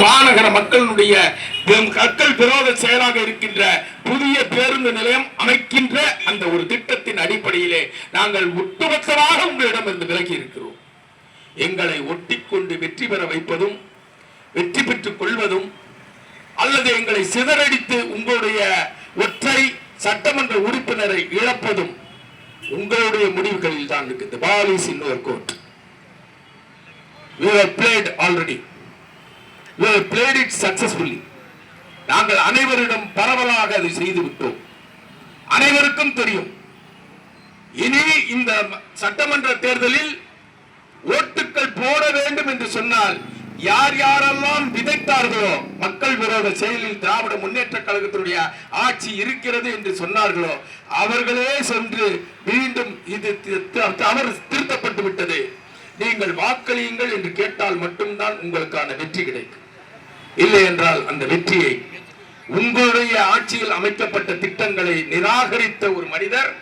மாநகர மக்களுடைய மக்கள் விரோத செயலாக இருக்கின்ற புதிய பேருந்து நிலையம் அமைக்கின்ற அந்த ஒரு திட்டத்தின் அடிப்படையிலே நாங்கள் ஒட்டுமொத்தமாக உங்களிடம் இருந்து விலகி இருக்கிறோம். எங்களை ஒட்டிக்கொண்டு வெற்றி பெற வைப்பதும் வெற்றி பெற்றுக் கொள்வதும் அல்லது எங்களை சிதறடித்து உங்களுடைய ஒற்றை சட்டமன்ற உறுப்பினரை இழப்பதும் உங்களுடைய முடிவுகளில் தான் இருக்குது ball is caught you have played played it successfully நாங்கள் அனைவரிடம் பரவலாக அதை செய்து விட்டோம். அனைவருக்கும் தெரியும். இனி இந்த சட்டமன்ற தேர்தலில் ஓட்டுக்கள் போட வேண்டும் என்று சொன்னால் யார் யாரெல்லாம் விதைத்தார்களோ மக்கள் விரோத செயலில் திராவிட முன்னேற்ற கழகத்தினுடைய ஆட்சி இருக்கிறது என்று சொன்னார்களோ அவர்களே சென்று மீண்டும் இது தி- தவறு திருத்தப்பட்டு விட்டது நீங்கள் வாக்களியுங்கள் என்று கேட்டால் மட்டும்தான் உங்களுக்கான வெற்றி கிடைக்கும். இல்லை என்றால் அந்த வெற்றியை உங்களுடைய ஆட்சியில் அமைக்கப்பட்ட திட்டங்களை நிராகரித்த ஒரு மனிதர்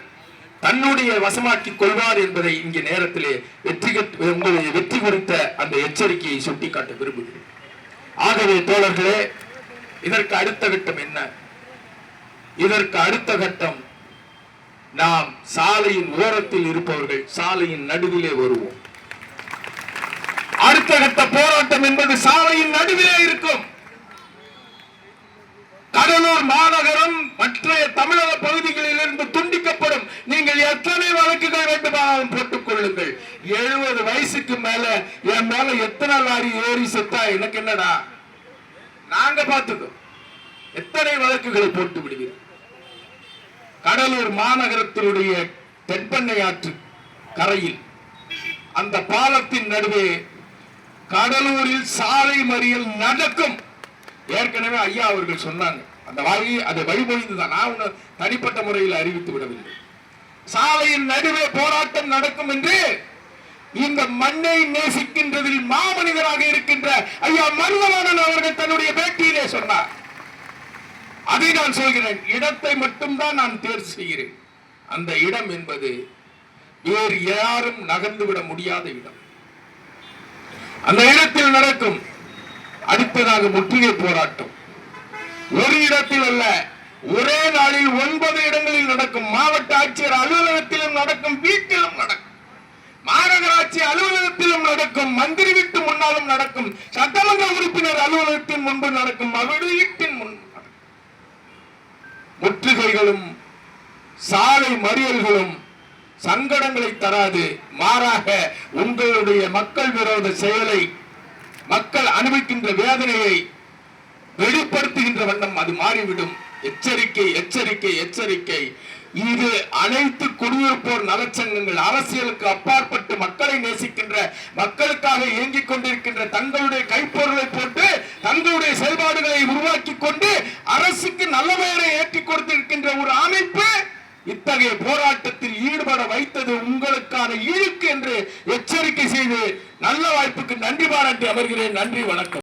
தன்னுடைய வசமாக்கிக் கொள்வார் என்பதை இங்கே நேரத்திலே வெற்றி உங்களுடைய வெற்றி குறித்த அந்த எச்சரிக்கையை சுட்டிக்காட்ட விரும்புகிறேன். ஆகவே தோழர்களே இதற்கு அடுத்த கட்டம் என்ன? இதற்கு அடுத்த கட்டம் நாம் சாலையின் ஓரத்தில் இருப்பவர்கள் சாலையின் நடுவிலே வருவோம். அடுத்த போராட்டம் என்பது சாலையின் நடுவிலே இருக்கும். கடலூர் மாநகரம் மற்றைய தமிழக பகுதிகளில் இருந்து துண்டிக்கப்படும். நீங்கள் எத்தனை வழக்குகள் வேண்டுமானாலும் போட்டுக் கொள்ளுங்கள். எழுபது வயசுக்கு மேல என் மேல எத்தனை லாரி ஏறி செத்தா எனக்கு என்னடா? நாங்க பார்த்துக்கோ எத்தனை வழக்குகளை போட்டு விடுகிறோம்? கடலூர் மாநகரத்தினுடைய தென்பெண்ணை ஆற்று கரையில் அந்த பாலத்தின் நடுவே கடலூரில் சாலை மறியல் நடக்கும். ஏற்கனவே ஐயா அவர்கள் சொன்னாங்க. அந்த வாயை அதை வழிமொழிந்துதான். நான் உன்னை தனிப்பட்ட முறையில் அறிவித்து விடவில்லை. சாலையின் நடுவே போராட்டம் நடக்கும் என்று இந்த மண்ணை நேசிக்கின்றதில் மாமனிதராக இருக்கின்ற ஐயா மருதவாணன் அவர்கள் தன்னுடைய பேட்டியிலே சொன்னார். அதை நான் சொல்கிறேன். இடத்தை மட்டும்தான் நான் தேர்வு செய்கிறேன். அந்த இடம் என்பது வேறு யாரும் நகர்ந்து விட முடியாத இடம். அந்த இடத்தில் நடக்கும் அடுத்ததாக முற்றுகை போராட்டம். ஒரு இடத்தில் அல்ல ஒரே நாளில் ஒன்பது இடங்களில் நடக்கும். மாவட்ட ஆட்சியர் அலுவலகத்திலும் நடக்கும் வீட்டிலும் நடக்கும். மாநகராட்சி அலுவலகத்திலும் நடக்கும் மந்திரி வீட்டு முன்னாலும் நடக்கும். சட்டமன்ற உறுப்பினர் அலுவலகத்தின் முன்பு நடக்கும் மகிழ் வீட்டின் முன்பு முற்றுகைகளும் சாலை மறியல்களும் சங்கடங்களை தராது. மாறாக உங்களுடைய மக்கள் விரோத செயலை மக்கள் அனுபவிக்கின்ற வேதனையை வெளிப்படுத்துகின்ற வண்ணம் அது மாறிவிடும். எச்சரிக்கை எச்சரிக்கை எச்சரிக்கை. இது அனைத்து குடியிருப்போர் நலச்சங்கங்கள் அரசியலுக்கு அப்பாற்பட்டு மக்களை நேசிக்கின்ற மக்களுக்காக இயங்கிக் கொண்டிருக்கின்ற தங்களுடைய கைப்பொருளை போட்டு தங்களுடைய செயல்பாடுகளை உருவாக்கி கொண்டு உங்களுக்கான இழுக்கு என்று எச்சரிக்கை செய்து நல்ல வாய்ப்புக்கு நன்றி பாராட்டி அமர்கிறேன். நன்றி வணக்கம்.